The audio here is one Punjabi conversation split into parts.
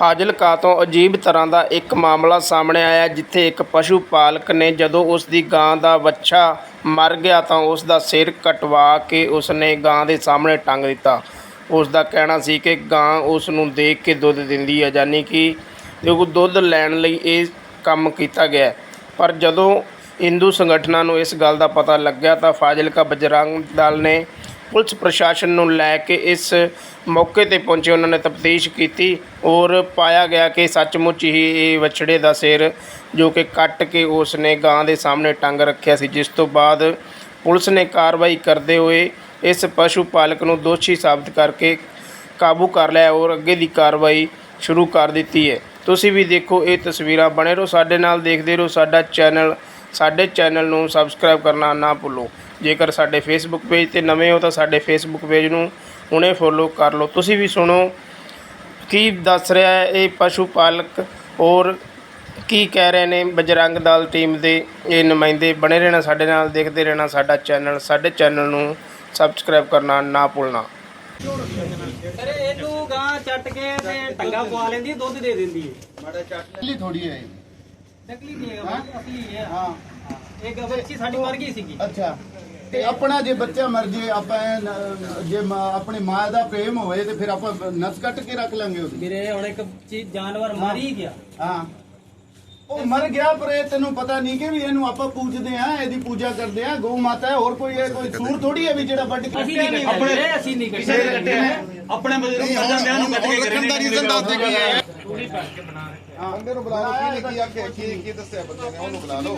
ਫਾਜ਼ਿਲਕਾ ਤੋਂ ਅਜੀਬ ਤਰ੍ਹਾਂ ਦਾ ਇੱਕ ਮਾਮਲਾ ਸਾਹਮਣੇ ਆਇਆ, ਜਿੱਥੇ ਇੱਕ ਪਸ਼ੂ ਪਾਲਕ ਨੇ ਜਦੋਂ ਉਸ ਦੀ ਗਾਂ ਦਾ ਵੱਛਾ ਮਰ ਗਿਆ ਤਾਂ ਉਸ ਦਾ ਸਿਰ ਕਟਵਾ ਕੇ ਉਸ ਨੇ ਗਾਂ ਦੇ ਸਾਹਮਣੇ ਟੰਗ ਦਿੱਤਾ। ਉਸ ਦਾ ਕਹਿਣਾ ਸੀ ਕਿ ਗਾਂ ਉਸ ਨੂੰ ਦੇਖ ਕੇ ਦੁੱਧ ਦਿੰਦੀ ਹੈ ਯਾਨੀ ਕਿ ਉਹ ਦੁੱਧ ਲੈਣ ਲਈ ਇਹ ਕੰਮ ਕੀਤਾ ਗਿਆ। ਪਰ ਜਦੋਂ ਹਿੰਦੂ ਸੰਗਠਨਾਂ ਨੂੰ ਇਸ ਗੱਲ ਦਾ ਪਤਾ ਲੱਗਿਆ ਤਾਂ ਫਾਜ਼ਿਲਕਾ ਬਜਰੰਗ ਦਲ ਨੇ ਪੁਲਿਸ ਪ੍ਰਸ਼ਾਸਨ ਨੂੰ ਲੈ ਕੇ ਇਸ ਮੌਕੇ ਤੇ ਪਹੁੰਚੇ ਉਹਨਾਂ ਨੇ ਤਫਤੀਸ਼ ਕੀਤੀ ਔਰ ਪਾਇਆ ਗਿਆ ਕਿ ਸੱਚਮੁੱਚ ਹੀ ਇਹ ਵਛੜੇ ਦਾ ਸਿਰ ਜੋ ਕਿ ਕੱਟ ਕੇ ਉਸ ਨੇ ਗਾਂ ਦੇ ਸਾਹਮਣੇ ਟੰਗ ਰੱਖਿਆ ਸੀ, ਜਿਸ ਤੋਂ ਬਾਅਦ ਪੁਲਿਸ ਨੇ ਕਾਰਵਾਈ ਕਰਦੇ ਹੋਏ ਇਸ ਪਸ਼ੂ ਪਾਲਕ ਨੂੰ ਦੋਸ਼ੀ ਸਾਬਤ ਕਰਕੇ ਕਾਬੂ ਕਰ ਲਿਆ ਔਰ ਅੱਗੇ ਦੀ ਕਾਰਵਾਈ ਸ਼ੁਰੂ ਕਰ ਦਿੱਤੀ ਹੈ। ਤੁਸੀਂ ਵੀ ਦੇਖੋ ਇਹ ਤਸਵੀਰਾਂ ਬਣੇ ਰਹੋ, ਸਾਡੇ ਨਾਲ ਦੇਖਦੇ ਰਹੋ, ਸਾਡਾ ਚੈਨਲ, ਸਾਡੇ ਚੈਨਲ ਨੂੰ ਸਬਸਕ੍ਰਾਈਬ ਕਰਨਾ ਨਾ ਭੁੱਲੋ। ਜੇਕਰ ਸਾਡੇ ਫੇਸਬੁੱਕ ਪੇਜ ਤੇ ਨਵੇਂ ਹੋ ਤਾਂ ਸਾਡੇ ਫੇਸਬੁੱਕ ਪੇਜ ਨੂੰ ਹੁਣੇ ਫੋਲੋ ਕਰ ਲਓ। ਤੁਸੀਂ ਵੀ ਸੁਣੋ ਕੀ ਦੱਸ ਰਿਹਾ ਹੈ ਇਹ ਪਸ਼ੂ ਪਾਲਕ ਔਰ ਕੀ ਕਹਿ ਰਹੇ ਨੇ ਬਜਰੰਗ ਦਲ ਟੀਮ ਦੇ? ਇਹ ਨੁਮਾਇੰਦੇ ਬਣੇ ਰਹਿਣਾ ਸਾਡੇ ਨਾਲ ਦੇਖਦੇ ਰਹਿਣਾ ਸਾਡਾ ਚੈਨਲ ਸਾਡੇ ਚੈਨਲ ਨੂੰ ਸਬਸਕ੍ਰਾਈਬ ਕਰਨਾ ਨਾ ਭੁੱਲਣਾ। ਅਰੇ ਇਹਨੂੰ ਗਾਂ ਚੱਟ ਕੇ ਤੇ ਟੰਗਾ ਪਵਾ ਲੈਂਦੀ ਦੁੱਧ ਦੇ ਦਿੰਦੀ। ਹੈ ਨਕਲੀ ਥੋੜੀ ਹੈ ਇਹ। ਨਕਲੀ ਨਹੀਂ ਹੈਗਾ ਬਾਈ, ਅਸਲੀ ਹੈ ਹਾਂ। ਇਹ ਬੱਚੀ ਸਾਡੀ ਮਰ ਗਈ ਸੀਗੀ। ਅੱਛਾ। ਤੇ ਆਪਣਾ ਜੇ ਬੱਚਾ ਮਰ ਜੇ ਆਪਾਂ ਜੇ ਆਪਣੀ ਮਾਂ ਦਾ ਪ੍ਰੇਮ ਹੋਵੇ ਤੇ ਫਿਰ ਆਪਾਂ ਨਸ ਕੱਟ ਕੇ ਰੱਖ ਲਾਂਗੇ ਉਹਦੀ। ਵੀਰੇ ਹੁਣ ਇੱਕ ਚੀਜ਼ ਜਾਨਵਰ ਮਰ ਹੀ ਗਿਆ। ਹਾਂ। ਉਹ ਮਰ ਗਿਆ ਪਰ ਇਹ ਤੈਨੂੰ ਪਤਾ ਨਹੀਂ ਕਿ ਵੀ ਇਹਨੂੰ ਆਪਾਂ ਪੂਜਦੇ ਆ ਇਹਦੀ ਪੂਜਾ ਕਰਦੇ ਆ ਗਊ ਮਾਤਾ ਹੈ ਹੋਰ ਕੋਈ ਇਹ ਕੋਈ ਸੂਰ ਥੋੜੀ ਹੈ ਵੀ ਜਿਹੜਾ ਵੱਢ ਕੇ ਅਸੀਂ ਨਹੀਂ ਕੱਟੇ ਵੀਰੇ, ਅਸੀਂ ਨਹੀਂ ਕੱਟੇ ਆਪਣੇ ਬਜ਼ੁਰਗ ਨੂੰ ਕੱਟ ਕੇ ਰੱਖਣ ਦਾ ਰੀਜ਼ਨ ਦੱਸ ਦੇ ਕੀ ਹੈ ਬੰਦੇ ਨੂੰ ਬੁਲਾ ਲਓ ਕੀ ਕੀ ਆਖਿਆ ਕੀ ਕੀ ਦੱਸਿਆ ਬੰਦੇ ਨੇ ਉਹਨੂੰ ਬੁਲਾ ਲਓ।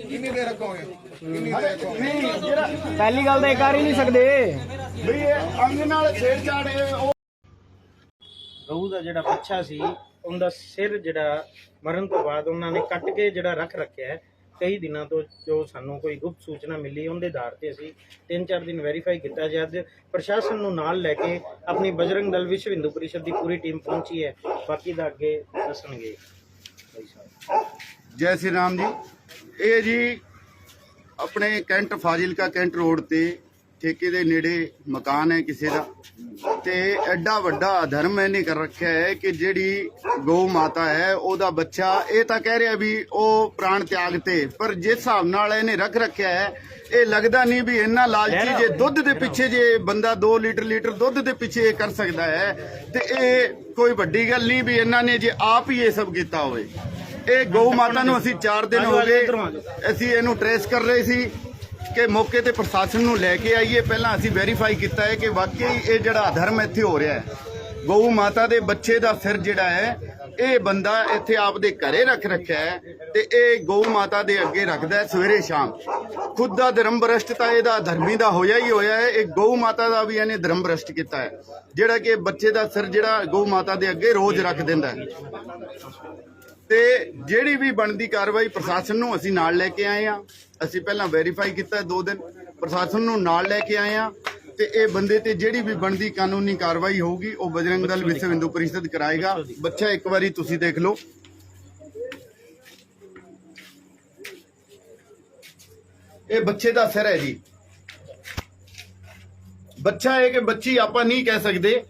ਕਿੰਨੀ ਦੇਰ ਰੱਖੋਗੇ ਕਿੰਨੀ ਦੇਰ ਰੱਖੋਗੇ? ਨਹੀਂ ਜਿਹੜਾ ਪਹਿਲੀ ਗੱਲ ਤਾਂ ਇਹ ਕਰ ਹੀ ਨਹੀਂ ਸਕਦੇ। ਵੀ ਇਹ ਅੰਗ ਨਾਲ ਛੇੜਛਾੜ ਇਹ ਉਹ ਗਊ ਦਾ ਜਿਹੜਾ ਬੱਚਾ ਸੀ ਉਹਦਾ ਸਿਰ ਜਿਹੜਾ ਮਰਨ ਤੋਂ ਬਾਅਦ ਉਹਨਾਂ ਨੇ ਕੱਟ ਕੇ ਜਿਹੜਾ ਰੱਖ ਰੱਖਿਆ ਹੈ ਕਈ ਦਿਨਾਂ ਤੋਂ ਜੋ ਸਾਨੂੰ ਕੋਈ ਗੁਪਤ ਸੂਚਨਾ ਮਿਲੀ, ਉਹਦੇ ਆਧਾਰ ਤੇ ਅਸੀਂ ਤਿੰਨ ਚਾਰ ਦਿਨ ਵੈਰੀਫਾਈ ਕੀਤਾ ਜੀ ਅੱਜ ਪ੍ਰਸ਼ਾਸਨ ਨੂੰ ਨਾਲ ਲੈ ਕੇ ਆਪਣੀ ਬਜਰੰਗ ਦਲ ਵਿਸ਼ਵ ਹਿੰਦੂ ਪਰਿਸ਼ਦ ਦੀ ਪੂਰੀ ਟੀਮ ਪਹੁੰਚੀ ਹੈ। ਬਾਕੀ ਦਾ ਅੱਗੇ ਦੱਸਣਗੇ। ਜੈ ਸ਼੍ਰੀ ਰਾਮ ਜੀ। ਇਹ ਜੀ ਆਪਣੇ ਕੈਂਟ ਫਾਜ਼ਿਲਕਾ ਕੈਂਟ ਰੋਡ ਤੇ ਠੇਕੇ ਦੇ ਨੇੜੇ ਮਕਾਨ ਹੈ ਕਿਸੇ ਦਾ। ਤੇ ਐਡਾ ਵੱਡਾ ਅਧਰਮ ਇਹਨੇ ਕਰ ਰੱਖਿਆ ਹੈ ਕਿ ਜਿਹੜੀ ਗਊ ਮਾਤਾ ਹੈ ਉਹਦਾ ਬੱਚਾ ਇਹ ਤਾਂ ਕਹਿ ਰਿਹਾ ਵੀ ਉਹ ਪ੍ਰਾਣ ਤਿਆਗ ਤੇ ਪਰ ਜਿਸ ਹਿਸਾਬ ਨਾਲ ਇਹਨੇ ਰੱਖ ਰੱਖਿਆ ਹੈ ਇਹ ਲੱਗਦਾ ਨਹੀਂ ਵੀ ਇੰਨਾ ਲਾਲਚੀ ਜੇ ਦੁੱਧ ਦੇ ਪਿੱਛੇ ਜੇ ਬੰਦਾ 2 ਲੀਟਰ ਲੀਟਰ ਦੁੱਧ ਦੇ ਪਿੱਛੇ ਇਹ ਕਰ ਸਕਦਾ ਹੈ ਤੇ ਇਹ ਕੋਈ ਵੱਡੀ ਗੱਲ ਨਹੀਂ ਵੀ ਇਹਨਾਂ ਨੇ ਜੇ ਆਪ ਹੀ ਇਹ ਸਭ ਕੀਤਾ ਹੋਵੇ। ਇਹ ਗਊ ਮਾਤਾ ਨੂੰ ਅਸੀਂ 4 ਦਿਨ ਹੋ ਗਏ ਅਸੀਂ ਇਹਨੂੰ ਟਰੇਸ ਕਰ ਰਹੇ ਸੀ। ਕਿ ਮੌਕੇ ਤੇ ਪ੍ਰਸ਼ਾਸਨ ਨੂੰ ਲੈ ਕੇ ਆਈਏ। ਪਹਿਲਾਂ ਅਸੀਂ ਵੈਰੀਫਾਈ ਕੀਤਾ ਹੈ ਕਿ ਵਾਕਈ ਇਹ ਜਿਹੜਾ ਧਰਮ ਇੱਥੇ ਹੋ ਰਿਹਾ ਹੈ, ਗਊ ਮਾਤਾ ਦੇ ਬੱਚੇ ਦਾ ਸਿਰ ਜਿਹੜਾ ਹੈ, ਇਹ ਬੰਦਾ ਇੱਥੇ ਆਪਦੇ ਘਰੇ ਰੱਖ ਰੱਖਿਆ ਹੈ ਤੇ ਇਹ ਗਊ ਮਾਤਾ ਦੇ ਅੱਗੇ ਰੱਖਦਾ ਹੈ ਸਵੇਰੇ ਸ਼ਾਮ। ਖੁਦ ਦਾ ਧਰਮ ਭ੍ਰਸ਼ਟ ਤਾਂ ਇਹਦਾ ਧਰਮੀ ਦਾ ਹੋਇਆ ਹੀ ਹੋਇਆ ਹੈ। ਇਹ ਗਊ ਮਾਤਾ ਦਾ ਵੀ ਇਹਨੇ ਧਰਮ ਭ੍ਰਸ਼ਟ ਕੀਤਾ ਹੈ। ਜਿਹੜਾ ਕਿ ਬੱਚੇ ਦਾ ਸਿਰ ਜਿਹੜਾ ਗਊ ਮਾਤਾ ਦੇ ਅੱਗੇ ਰੋਜ਼ ਰੱਖ ਦਿੰਦਾ ਹੈ। ਤੇ ਜਿਹੜੀ ਵੀ ਬਣਦੀ ਕਾਰਵਾਈ ਪ੍ਰਸ਼ਾਸਨ ਨੂੰ ਅਸੀਂ ਨਾਲ ਲੈ ਕੇ ਆਏ ਆ ਅਸੀਂ ਪਹਿਲਾਂ ਵੈਰੀਫਾਈ ਕੀਤਾ ਦੋ ਦਿਨ। ਪ੍ਰਸ਼ਾਸਨ ਨੂੰ ਨਾਲ ਲੈ ਕੇ ਆਏ ਆ ਤੇ ਇਹ ਬੰਦੇ ਤੇ ਜਿਹੜੀ ਵੀ ਬਣਦੀ ਕਾਨੂੰਨੀ ਕਾਰਵਾਈ ਹੋਊਗੀ, ਉਹ ਬਜਰੰਗ ਦਲ ਵਿਸ਼ਵ ਹਿੰਦੂ ਪਰਿਸ਼ਦ ਕਰਾਏਗਾ। ਬੱਚਾ, ਇੱਕ ਵਾਰੀ ਤੁਸੀਂ ਦੇਖ ਲਓ। ਇਹ ਬੱਚੇ ਦਾ ਸਿਰ ਹੈ ਜੀ। ਬੱਚਾ ਹੈ ਕਿ ਬੱਚੀ ਆਪਾਂ ਨਹੀਂ ਕਹਿ ਸਕਦੇ।